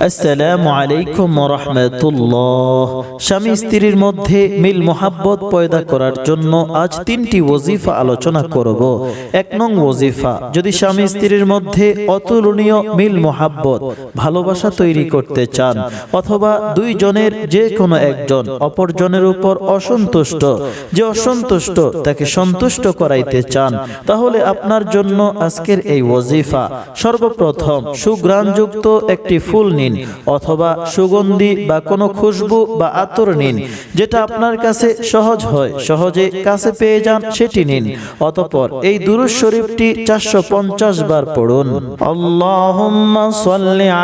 আসসালামু ভালোবাসা তৈরি করতে চান, অথবা যে কোনো একজন অপরজনের উপর অসন্তুষ্ট, যে অসন্তুষ্ট তাকে সন্তুষ্ট করাইতে চান, তাহলে আপনার জন্য আজকের এই ওজিফা সর্বপ্রথম সুগ্রাণযুক্ত একটি ফুল নিন অথবা সুগন্ধি বা কোনো খুশবু বা আতর নিন, যেটা আপনার কাছে সহজ হয়, সহজে কাছে পেয়ে যান, সেটি নিন। অতপর এই দুরুজ শরীফটি চারশো পঞ্চাশ বার পড়ুন।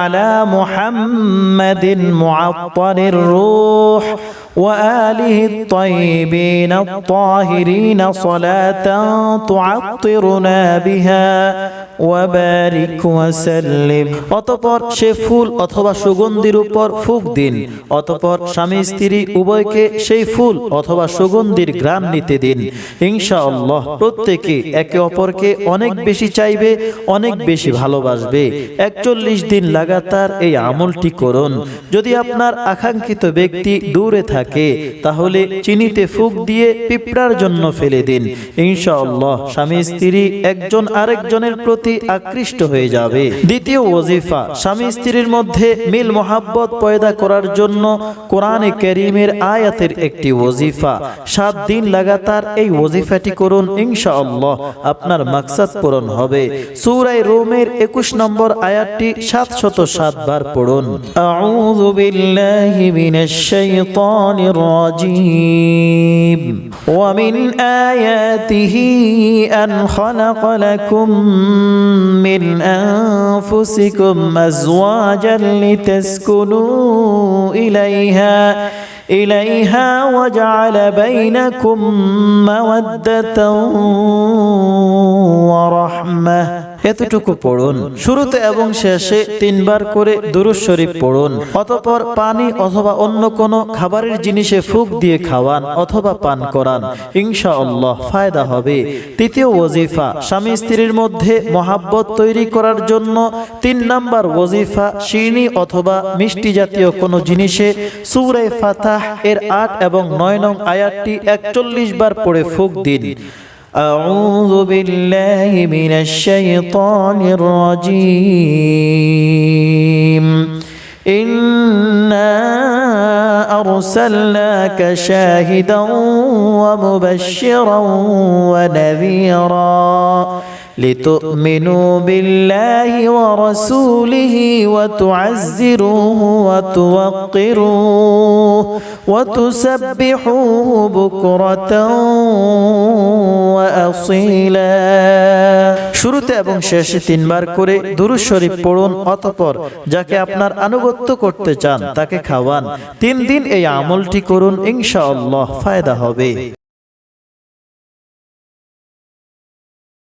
আলা মুহাম্মাদিন মুআত্তারির রূহ। وآله الطيبين الطاهرين صلاة تعطرنا بها وبارك وسلم অতপর সে ফুল অথবা সুগন্ধির উপর ফুক দিন অতপর স্বামী স্ত্রী উভয়কে সেই ফুল অথবা সুগন্ধির গ্রাম নিতে দিন ইনশাআল্লাহ প্রত্যেকে একে অপরকে অনেক বেশি চাইবে অনেক বেশি ভালোবাসবে একচল্লিশ দিন লাগাতার এই আমলটি করুন যদি আপনার আকাঙ্ক্ষিত ব্যক্তি দূরে থাকে তাহলে চিনিতে ফুক দিয়ে পিঁপড়ার জন্য ফেলে দিন। ইনশাআল্লাহ, স্বামী স্ত্রী একজন আরেকজনের প্রতি আকৃষ্ট হয়ে যাবে। দ্বিতীয় ওজিফা, স্বামী স্ত্রীর মধ্যে মিল মোহাব্বত পয়দা করার জন্য কোরআনে করিমের আয়াতের একটি ওজিফা। সাত দিন লাগাতার এই ওজিফাটি করুন, ইনশাআল্লাহ, আপনার মাকসাদ পূরণ হবে। সূরায় রোমের একুশ নম্বর আয়াতটি সাতশত সাত বার পড়ুন الشيطان الرجيم. ومن آياته أن خلق لكم من أنفسكم أزواجا لتسكنوا إليها إليها وجعل بينكم مودة ورحمة. এতটুকু পড়ুন। শুরুতে এবং শেষে তিনবার করে দুরুজ শরীফ পড়ুন। অতপর পানি অথবা অন্য কোনো খাবারের জিনিসে ফুক দিয়ে খাওয়ান অথবা পান করান। ইনশাআল্লাহ ফায়দা হবে। তৃতীয় ওজিফা স্বামী স্ত্রীর মধ্যে মহাব্বত তৈরি করার জন্য তিন নাম্বার ওজিফা শিরনি অথবা মিষ্টি জাতীয় কোনো জিনিসে সুরে ফাতাহ এর আট এবং নয় নং আয়াতটি একচল্লিশ বার পড়ে ফুক দিন। أعوذ بالله من الشيطان الرجيم. إنا أرسلناك شاهدا ومبشرا ونذيرا. لتؤمنوا بالله ورسوله وتعزروه وتوقروه وتسبحوه بكرة وأصيلا শুরুতে এবং শেষে তিনবার করে দুরুজ শরীফ পড়ুন অতপর যাকে আপনার আনুগত্য করতে চান তাকে খাওয়ান তিন দিন এই আমলটি করুন ইনশাআল্লাহ ফায়দা হবে